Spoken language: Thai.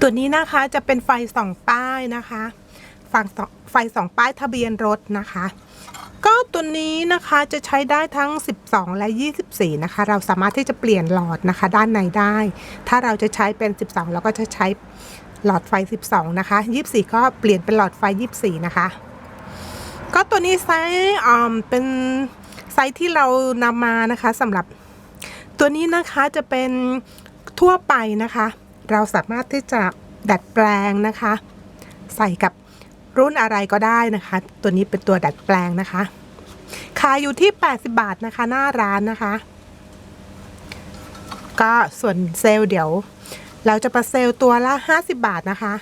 ตัวนี้นะคะจะเป็นไฟสองป้ายนะคะฝั่งสองไฟสองป้ายทะเบียนรถนะคะ ก็ตัวนี้นะคะจะใช้ได้ทั้ง 12 และ 24 นะคะ เราสามารถที่จะเปลี่ยนหลอดนะคะ ด้านในได้ ถ้าเราจะใช้เป็น 12 เราก็จะใช้หลอดไฟ 12 นะคะ 24 ก็เปลี่ยนเป็นหลอดไฟ 24 นะคะ ก็ตัวนี้ไซส์อ่าเป็นไซส์ที่เรานำมานะคะสำหรับตัวนี้นะคะจะเป็นทั่วไปนะคะ เราสามารถที่จะดัดแปลงนะคะ ใส่กับรุ่นอะไรก็ได้นะคะ ตัวนี้เป็นตัวดัดแปลงนะคะขายอยู่ที่ 80 บาทนะคะ หน้าร้านนะคะ ก็ส่วนเซลล์เดี๋ยว เราจะประเซลล์ตัวละ 50 บาทนะคะ